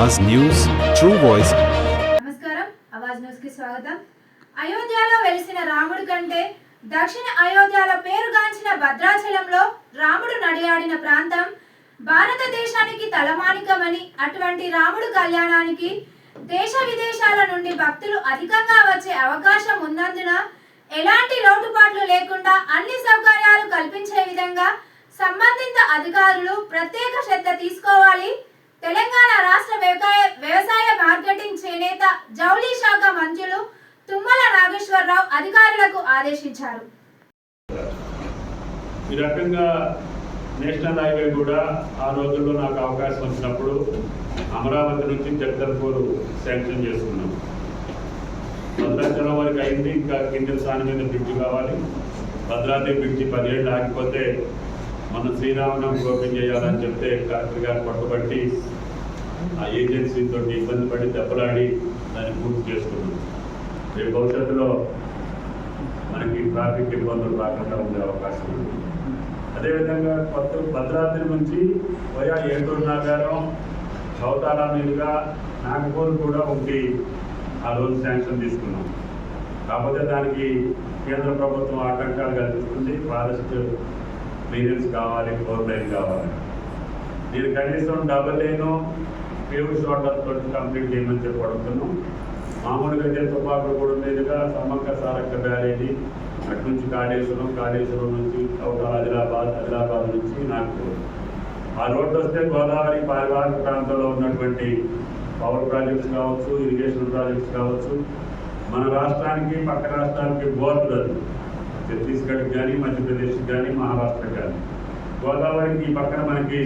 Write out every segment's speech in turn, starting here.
అవాజ్ news true voice నమస్కారం అవాజ్ న్యూస్కి స్వాగతం. అయోధ్యలో వెలిసిన రాముడి కంటే దక్షిణ అయోధ్యలో పేరుగాంచిన భద్రాచలంలో రాముడు నడియాడిన ప్రాంతం భారతదేశానికి తలమానికమని అటువంటి రాముడు కళ్యాణానికి దేశ విదేశాల నుండి భక్తులు అధికంగా వచ్చే అవకాశం ఉన్నందున ఎలాంటి లోటుపాట్లు లేకుండా అన్ని సౌకర్యాలు కల్పించే విధంగా సంబంధిత అధికారులు ప్రత్యేక శ్రద్ధ తీసుకోవాలి. తెలంగాణ రాష్ట్ర జౌళి శాఖ మంత్రులు తుమ్మల నాగేశ్వరరావు అధికారులకు ఆదేశించారు. ఈ రకంగా నేషనల్ హైవే కూడా ఆ రోజుల్లో నాకు అవకాశం వచ్చినప్పుడు అమరావతి నుంచి జగదల్పూర్ శాంక్షన్ చేసుకున్నాం. భద్రాచలం వరకు అయింది ఇంకా కింద స్థానం మీద బ్రిడ్జ్ కావాలి. భద్రాద్రి బ్రిడ్జి పదిహేళ్ళు ఆగిపోతే మన శ్రీరామనం ఓపెన్ చేయాలని చెప్తే కలెక్టర్ గారు పట్టుబట్టి ఆ ఏజెన్సీతో ఇబ్బంది పడి దెబ్బలాడి దాన్ని పూర్తి చేసుకున్నాం రేపు భవిష్యత్తులో మనకి ట్రాఫిక్ ఇబ్బందులు రాకుండా ఉండే అవకాశం ఉంది. అదేవిధంగా కొత్త భద్రాద్రి నుంచి వయా ఏటూరు నాగారం చౌతాల మీదుగా నాగపూర్ కూడా ఒకటి ఆ రోజు శాంక్షన్ తీసుకున్నాం. కాకపోతే దానికి కేంద్ర ప్రభుత్వం ఆటంకాలు కల్పిస్తుంది. ఫారెస్ట్ క్లియరెన్స్ కావాలి ఫోర్ లైన్ కావాలి. నేను కనీసం డబల్ లైన్ పేవ్ షోల్డర్ తోటి కంప్లీట్ చేయమని చెప్పి అడుగుతున్నాం. మామూలుగా అయితే తుపాకులు కూడా మీదుగా సమ్మక్క సారక్క బ్యారేజీ అటు నుంచి కాళేశ్వరం కాళేశ్వరం నుంచి అవతల ఆదిలాబాద్ ఆదిలాబాద్ నుంచి నాకు ఆ రోడ్డు వస్తే గోదావరి పారివారిక ప్రాంతంలో ఉన్నటువంటి పవర్ ప్రాజెక్ట్స్ కావచ్చు ఇరిగేషన్ ప్రాజెక్ట్స్ కావచ్చు మన రాష్ట్రానికి పక్క రాష్ట్రానికి బోర్డు అది ఛత్తీస్గఢ్ కానీ మధ్యప్రదేశ్ కానీ మహారాష్ట్ర కానీ గోదావరికి ఈ పక్కన మనకి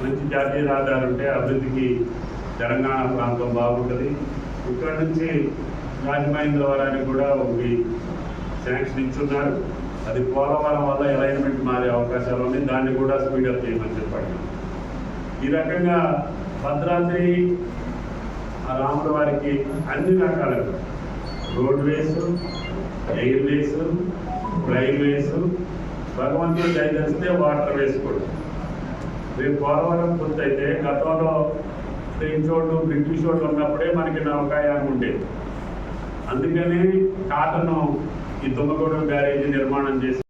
మంచి జాతీయ రహదారి ఉంటే అభివృద్ధికి తెలంగాణ ప్రాంతం బాగుంటుంది. ఇక్కడ నుంచి రాజమహేంద్రవరానికి కూడా ఒకటి శాంక్షన్ ఇచ్చున్నారు. అది పోలవరం వల్ల అలైన్మెంట్ మారే అవకాశాలు ఉన్నాయి. దాన్ని కూడా స్పీడప్ చేయమని చెప్పండి. ఈ రకంగా భద్రాద్రి ఆ రాముల వారికి అన్ని రకాలుగా రోడ్వేస్ వేస్ ఎయిర్ భగవంతుడు దయచేస్తే వాటర్ వేసుకోడు. రేపు పోలవరం పూర్తయితే గతంలో ఫ్రెంచ్ చోటు బ్రిటిష్ చోటు ఉన్నప్పుడే మనకి నౌకాయానం ఉండేది. అందుకని కాటను ఈ తుమ్మగూడెం బ్యారేజీ నిర్మాణం చేసి